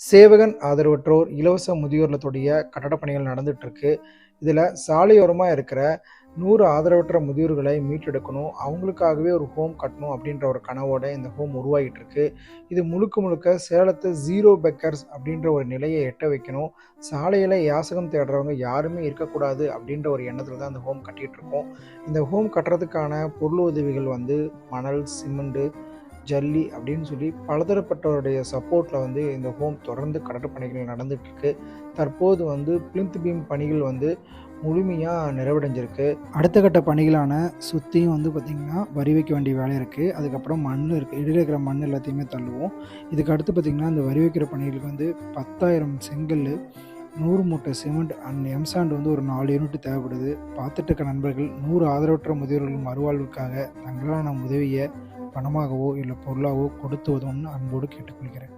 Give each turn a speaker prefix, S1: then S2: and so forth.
S1: சேவகன் ஆதரவற்றோர் இலவச முதியோர் இல்லத்துடைய கட்டடப் பணிகள் நடந்துகிட்ருக்கு இதில் சாலையோரமாக இருக்கிற நூறு ஆதரவற்ற முதியோர்களை மீட்டெடுக்கணும். அவங்களுக்காகவே ஒரு ஹோம் கட்டணும் அப்படின்ற ஒரு கனவோட இந்த ஹோம் உருவாகிட்டு இருக்கு இது முழுக்க முழுக்க சேலத்தை ஜீரோ பெக்கர்ஸ் அப்படின்ற ஒரு நிலையை எட்ட வைக்கணும். சாலையில் யாசகம் தேடுறவங்க யாருமே இருக்கக்கூடாது அப்படின்ற ஒரு எண்ணத்தில் தான் இந்த ஹோம் கட்டிகிட்டு இருக்கோம் இந்த ஹோம் கட்டுறதுக்கான பொருள் உதவிகள் வந்து மணல் சிமெண்ட்டு ஜல்லி அப்படின்னு சொல்லி பலதரப்பட்டவருடைய சப்போர்ட்டில் வந்து இந்த ஹோம் தொடர்ந்து கடற்பணிகள் பணிகள் நடந்துட்டு தற்போது வந்து பிளிந்த் பீம் பணிகள் வந்து முழுமையாக நிறைவடைஞ்சிருக்கு. அடுத்த கட்ட பணிகளான சுற்றியும் வந்து பார்த்திங்கன்னா வரி வைக்க வேண்டிய வேலை இருக்குது அதுக்கப்புறம் மண் இருக்குது இடையில இருக்கிற மண் எல்லாத்தையுமே தள்ளுவோம். இதுக்கு அடுத்து பார்த்திங்கன்னா இந்த வரி வைக்கிற பணிகளுக்கு வந்து பத்தாயிரம் செங்கல் நூறு மூட்டை சிமெண்ட் அண்ட் எம்சாண்ட் வந்து ஒரு நாலு யூனிட் தேவைப்படுது. பார்த்துட்டு இருக்க நண்பர்கள் நூறு ஆதரவற்ற முதியோர்கள் மறுவாழ்வுக்காக தங்களான உதவியை பணமாகவோ இல்லை பொருளாகவோ கொடுத்து உதவும்னு அன்போடு கேட்டுக்கொள்கிறேன்.